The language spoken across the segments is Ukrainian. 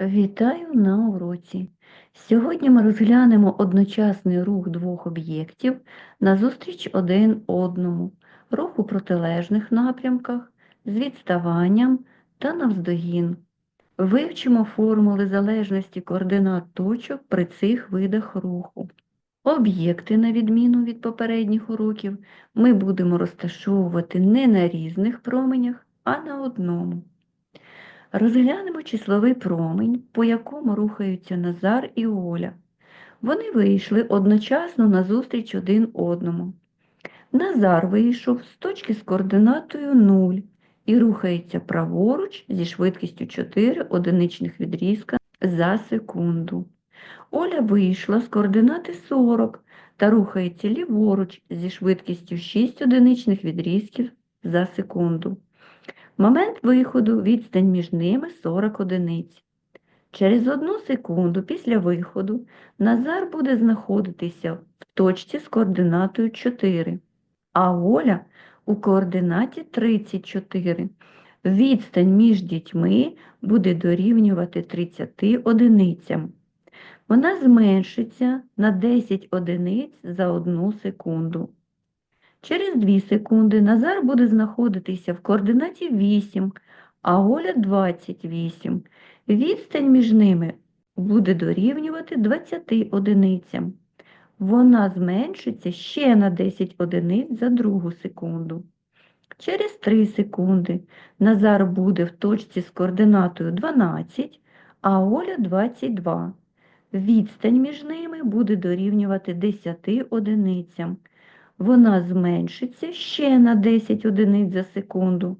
Вітаю на уроці. Сьогодні ми розглянемо одночасний рух двох об'єктів назустріч один одному, рух у протилежних напрямках, з відставанням та навздогін. Вивчимо формули залежності координат точок при цих видах руху. Об'єкти, на відміну від попередніх уроків, ми будемо розташовувати не на різних променях, а на одному. Розглянемо числовий промінь, по якому рухаються Назар і Оля. Вони вийшли одночасно назустріч один одному. Назар вийшов з точки з координатою 0 і рухається праворуч зі швидкістю 4 одиничних відрізка за секунду. Оля вийшла з координати 40 та рухається ліворуч зі швидкістю 6 одиничних відрізків за секунду. Момент виходу відстань між ними 40 одиниць. Через одну секунду після виходу Назар буде знаходитися в точці з координатою 4, а Оля у координаті 34. Відстань між дітьми буде дорівнювати 30 одиницям. Вона зменшиться на 10 одиниць за одну секунду. Через 2 секунди Назар буде знаходитися в координаті 8, а Оля 28. Відстань між ними буде дорівнювати 20 одиницям. Вона зменшиться ще на 10 одиниць за другу секунду. Через 3 секунди Назар буде в точці з координатою 12, а Оля 22. Відстань між ними буде дорівнювати 10 одиницям вона зменшиться ще на 10 одиниць за секунду.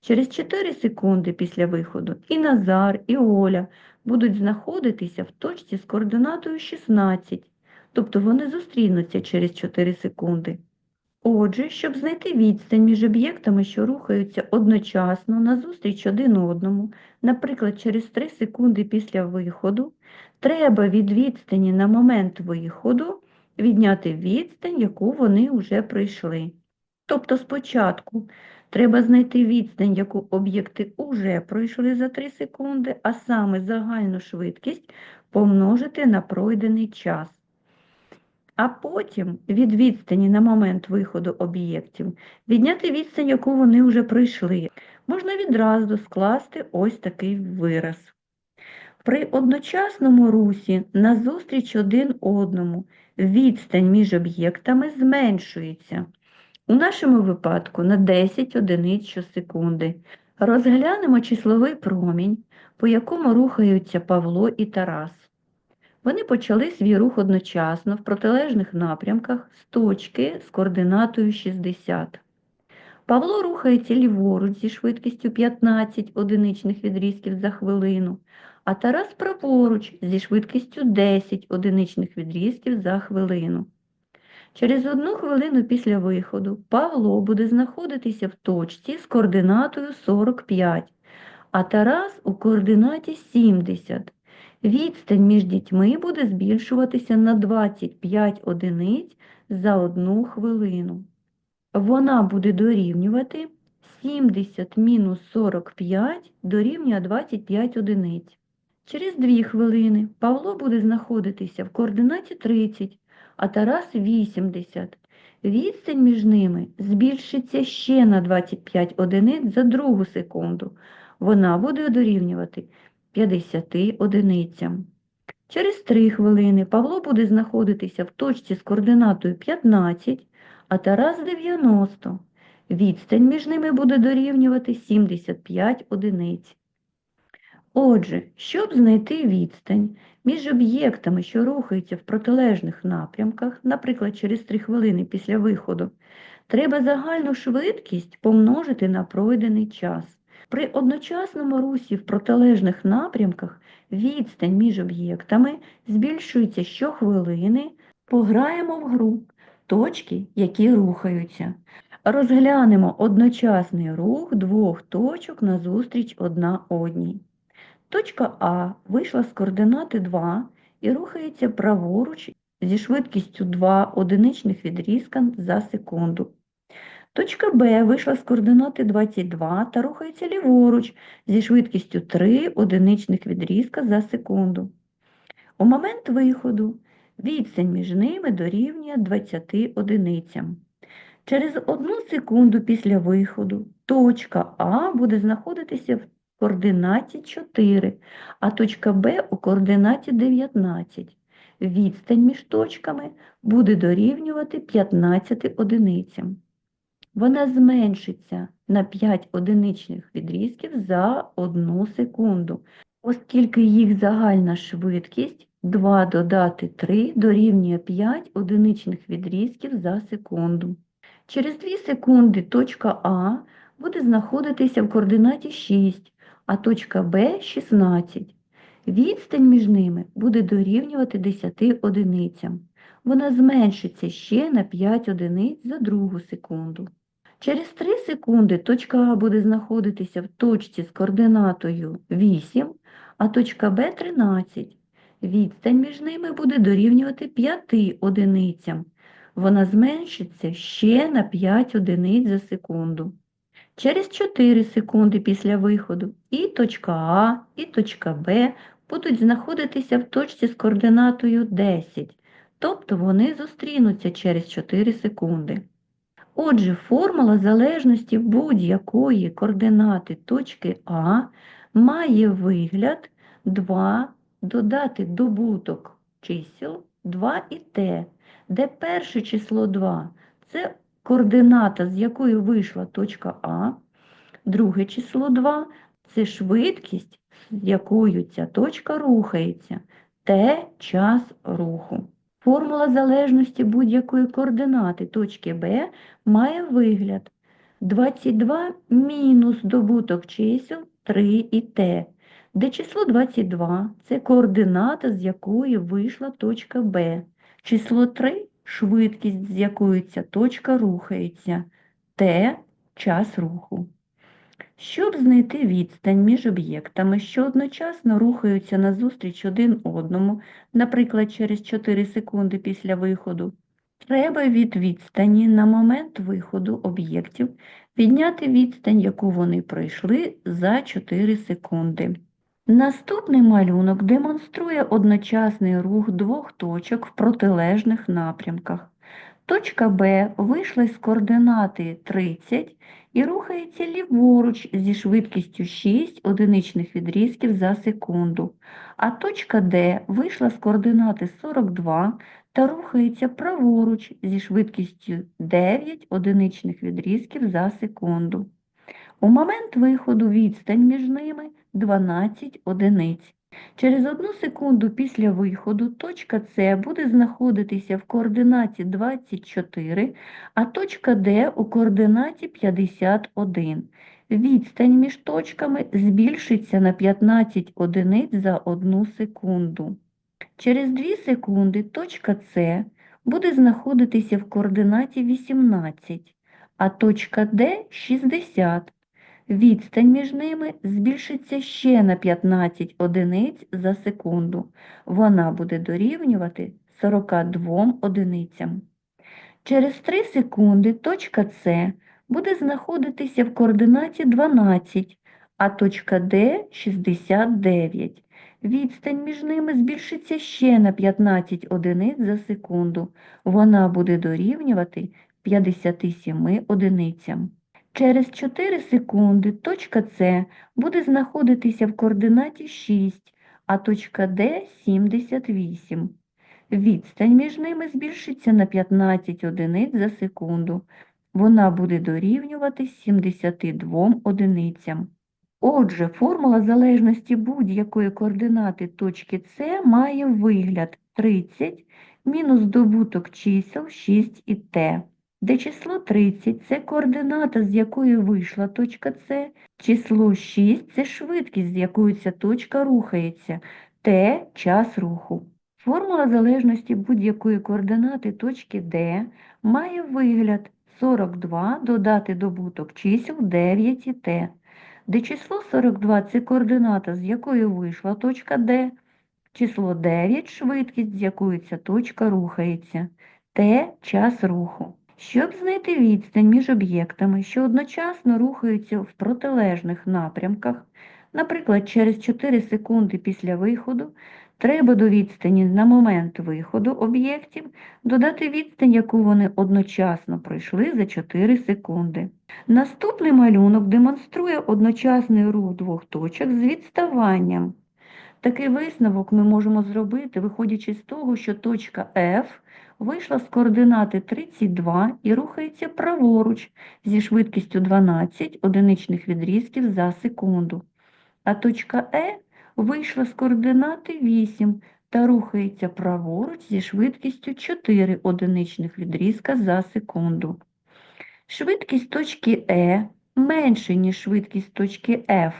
Через 4 секунди після виходу і Назар, і Оля будуть знаходитися в точці з координатою 16, тобто вони зустрінуться через 4 секунди. Отже, щоб знайти відстань між об'єктами, що рухаються одночасно назустріч один одному, наприклад, через 3 секунди після виходу, треба від відстані на момент виходу відняти відстань, яку вони вже пройшли. Тобто спочатку треба знайти відстань, яку об'єкти вже пройшли за 3 секунди, а саме загальну швидкість помножити на пройдений час. А потім від відстані на момент виходу об'єктів відняти відстань, яку вони вже пройшли. Можна відразу скласти ось такий вираз. При одночасному русі назустріч один одному відстань між об'єктами зменшується. У нашому випадку на 10 одиниць щосекунди. Розглянемо числовий промінь, по якому рухаються Павло і Тарас. Вони почали свій рух одночасно в протилежних напрямках з точки з координатою 60. Павло рухається ліворуч зі швидкістю 15 одиничних відрізків за хвилину, а Тарас праворуч зі швидкістю 10 одиничних відрізків за хвилину. Через одну хвилину після виходу Павло буде знаходитися в точці з координатою 45, а Тарас у координаті 70. Відстань між дітьми буде збільшуватися на 25 одиниць за одну хвилину. Вона буде дорівнювати 70 мінус 45 дорівнює 25 одиниць. Через 2 хвилини Павло буде знаходитися в координаті 30, а Тарас 80. Відстань між ними збільшиться ще на 25 одиниць за другу секунду. Вона буде дорівнювати 50 одиницям. Через 3 хвилини Павло буде знаходитися в точці з координатою 15, а Тарас 90. Відстань між ними буде дорівнювати 75 одиниць. Отже, щоб знайти відстань між об'єктами, що рухаються в протилежних напрямках, наприклад, через 3 хвилини після виходу, треба загальну швидкість помножити на пройдений час. При одночасному русі в протилежних напрямках відстань між об'єктами збільшується щохвилини, пограємо в гру точки, які рухаються. Розглянемо одночасний рух двох точок назустріч одна одній. Точка А вийшла з координати 2 і рухається праворуч зі швидкістю 2 одиничних відрізка за секунду. Точка Б вийшла з координати 22 та рухається ліворуч зі швидкістю 3 одиничних відрізка за секунду. У момент виходу відстань між ними дорівнює 20 одиницям. Через одну секунду після виходу точка А буде знаходитися в координаті 4, а точка Б у координаті 19. Відстань між точками буде дорівнювати 15 одиницям. Вона зменшиться на 5 одиничних відрізків за 1 секунду, оскільки їх загальна швидкість 2 додати 3 дорівнює 5 одиничних відрізків за секунду. Через 2 секунди точка А буде знаходитися в координаті 6, а точка Б 16. Відстань між ними буде дорівнювати 10 одиницям. Вона зменшиться ще на 5 одиниць за другу секунду. Через 3 секунди точка А буде знаходитися в точці з координатою 8, а точка Б 13. Відстань між ними буде дорівнювати 5 одиницям. Вона зменшиться ще на 5 одиниць за секунду. Через 4 секунди після виходу і точка А, і точка Б будуть знаходитися в точці з координатою 10, тобто вони зустрінуться через 4 секунди. Отже, формула залежності будь-якої координати точки А має вигляд 2 додати добуток чисел 2 і Т, де перше число 2 це координата, з якої вийшла точка А, друге число 2 це швидкість, з якою ця точка рухається, Т час руху. Формула залежності будь-якої координати точки Б має вигляд 22 мінус добуток чисел 3 і Т, де число 22 це координата, з якої вийшла точка Б. Число 3 швидкість, з якою ця точка рухається, Т час руху. Щоб знайти відстань між об'єктами, що одночасно рухаються назустріч один одному, наприклад, через 4 секунди після виходу, треба від відстані на момент виходу об'єктів підняти відстань, яку вони пройшли за 4 секунди. Наступний малюнок демонструє одночасний рух двох точок в протилежних напрямках. Точка Б вийшла з координати 30 і рухається ліворуч зі швидкістю 6 одиничних відрізків за секунду, а точка Д вийшла з координати 42 та рухається праворуч зі швидкістю 9 одиничних відрізків за секунду. У момент виходу відстань між ними 12 одиниць. Через одну секунду після виходу точка С буде знаходитися в координаті 24, а точка Д у координаті 51. Відстань між точками збільшиться на 15 одиниць за 1 секунду. Через 2 секунди точка С буде знаходитися в координаті 18, а точка Д 60. Відстань між ними збільшиться ще на 15 одиниць за секунду. Вона буде дорівнювати 42 одиницям. Через 3 секунди точка С буде знаходитися в координаті 12, а точка Д 69. Відстань між ними збільшиться ще на 15 одиниць за секунду. Вона буде дорівнювати 57 одиницям. Через 4 секунди точка С буде знаходитися в координаті 6, а точка Д 78. Відстань між ними збільшиться на 15 одиниць за секунду. Вона буде дорівнювати 72 одиницям. Отже, формула залежності будь-якої координати точки С має вигляд 30 мінус добуток чисел 6 і Т де число 30 це координата, з якої вийшла точка С, число 6 це швидкість, з якою ця точка рухається, Т час руху. Формула залежності будь-якої координати точки Д має вигляд 42 додати добуток чисел 9 і Т, де число 42 це координата, з якої вийшла точка Д, число 9 швидкість, з якою ця точка рухається, Т час руху. Щоб знайти відстань між об'єктами, що одночасно рухаються в протилежних напрямках, наприклад, через 4 секунди після виходу, треба до відстані на момент виходу об'єктів додати відстань, яку вони одночасно пройшли за 4 секунди. Наступний малюнок демонструє одночасний рух двох точок з відставанням. Такий висновок ми можемо зробити, виходячи з того, що точка F вийшла з координати 32 і рухається праворуч зі швидкістю 12 одиничних відрізків за секунду. А точка Е вийшла з координати 8 та рухається праворуч зі швидкістю 4 одиничних відрізка за секунду. Швидкість точки Е менше, ніж швидкість точки F,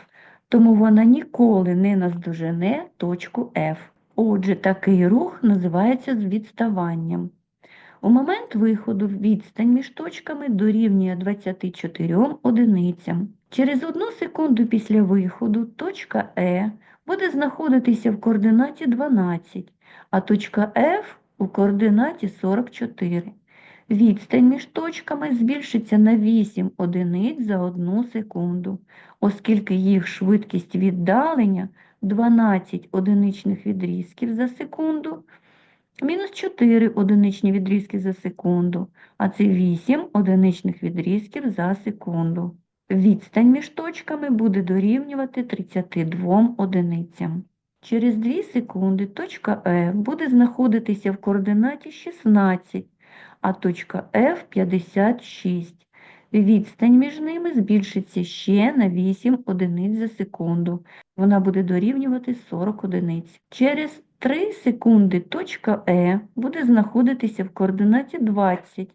тому вона ніколи не наздожене точку F. Отже, такий рух називається відставанням. У момент виходу відстань між точками дорівнює 24 одиницям. Через одну секунду після виходу точка Е буде знаходитися в координаті 12, а точка F у координаті 44. Відстань між точками збільшиться на 8 одиниць за одну секунду, оскільки їх швидкість віддалення 12 одиничних відрізків за секунду, мінус 4 одиничні відрізки за секунду, а це 8 одиничних відрізків за секунду. Відстань між точками буде дорівнювати 32 одиницям. Через 2 секунди точка Е буде знаходитися в координаті 16, а точка F 56. Відстань між ними збільшиться ще на 8 одиниць за секунду. Вона буде дорівнювати 40 одиниць. Через 3 секунди точка Е буде знаходитися в координаті 20,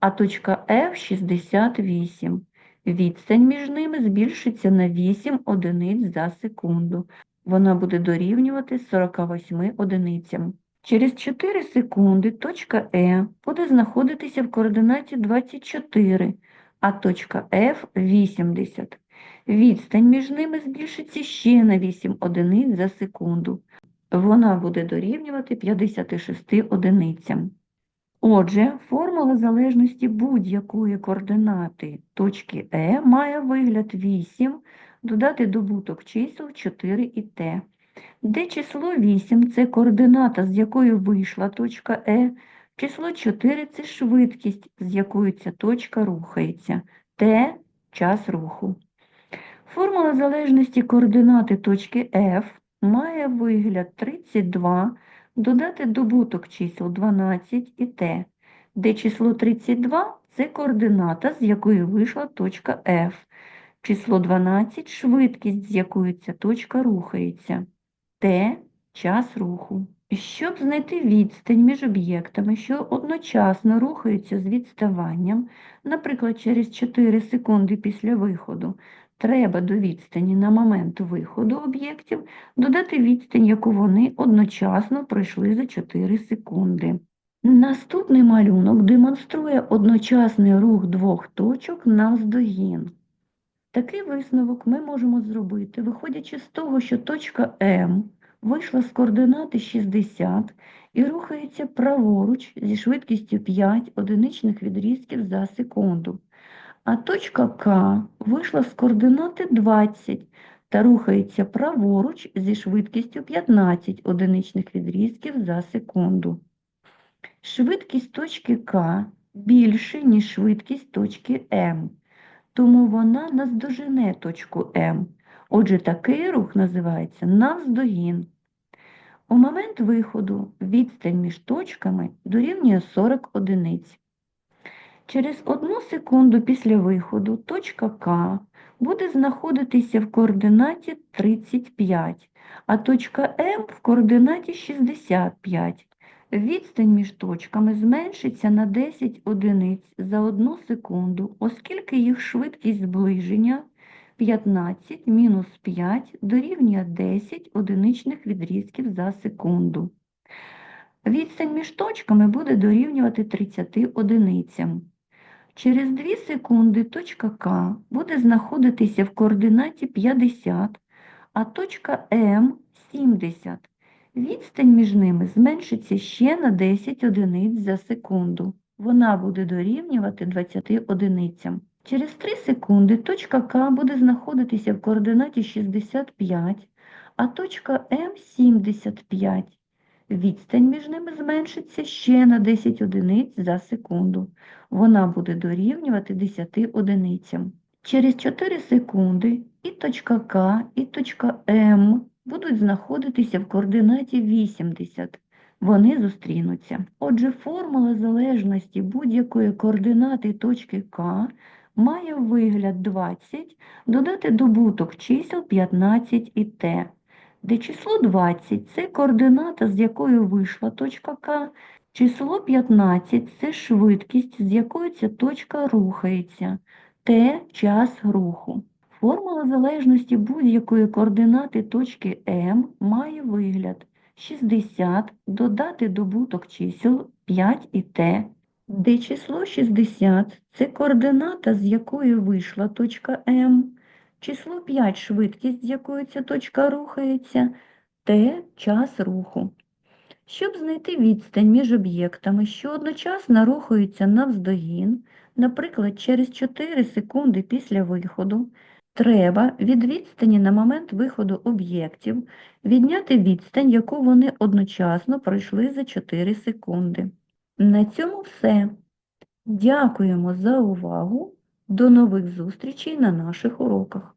а точка F 68. Відстань між ними збільшиться на 8 одиниць за секунду. Вона буде дорівнювати 48 одиницям. Через 4 секунди точка Е буде знаходитися в координаті 24, а точка F 80. Відстань між ними збільшиться ще на 8 одиниць за секунду. Вона буде дорівнювати 56 одиницям. Отже, формула залежності будь-якої координати точки Е має вигляд 8, додати добуток чисел 4 і Т, де число 8 це координата, з якої вийшла точка Е, число 4 це швидкість, з якою ця точка рухається, Т час руху. Формула залежності координати точки F має вигляд 32 додати добуток чисел 12 і t, де число 32 це координата, з якої вийшла точка F. Число 12 швидкість, з якою ця точка рухається, t час руху. Щоб знайти відстань між об'єктами, що одночасно рухаються з відставанням, наприклад, через 4 секунди після виходу, треба до відстані на момент виходу об'єктів додати відстань, яку вони одночасно пройшли за 4 секунди. Наступний малюнок демонструє одночасний рух двох точок навздогін. Такий висновок ми можемо зробити, виходячи з того, що точка М вийшла з координати 60 і рухається праворуч зі швидкістю 5 одиничних відрізків за секунду. А точка К вийшла з координати 20 та рухається праворуч зі швидкістю 15 одиничних відрізків за секунду. Швидкість точки К більше, ніж швидкість точки М, тому вона наздожене точку М. Отже, такий рух називається навздогін. У момент виходу відстань між точками дорівнює 40 одиниць. Через одну секунду після виходу точка К буде знаходитися в координаті 35, а точка М в координаті 65. Відстань між точками зменшиться на 10 одиниць за одну секунду, оскільки їх швидкість зближення 15 мінус 5 дорівнює 10 одиничних відрізків за секунду. Відстань між точками буде дорівнювати 30 одиницям. Через 2 секунди точка К буде знаходитися в координаті 50, а точка М 70. Відстань між ними зменшиться ще на 10 одиниць за секунду. вона буде дорівнювати 20 одиницям. Через 3 секунди точка К буде знаходитися в координаті 65, а точка М 75. Відстань між ними зменшиться ще на 10 одиниць за секунду. Вона буде дорівнювати 10 одиницям. Через 4 секунди і точка К, і точка М будуть знаходитися в координаті 80. Вони зустрінуться. Отже, формула залежності будь-якої координати точки К має вигляд 20 додати добуток чисел 15 і Т, де число 20 – це координата, з якою вийшла точка К, число 15 – це швидкість, з якою ця точка рухається, Т – час руху. Формула залежності будь-якої координати точки М має вигляд. 60 додати добуток чисел 5 і Т, де число 60 – це координата, з якої вийшла точка М, число 5 – швидкість, з якою ця точка рухається, Т – час руху. Щоб знайти відстань між об'єктами, що одночасно рухаються навздогін, наприклад, через 4 секунди після виходу, треба від відстані на момент виходу об'єктів відняти відстань, яку вони одночасно пройшли за 4 секунди. На цьому все. Дякуємо за увагу. До нових зустрічей на наших уроках.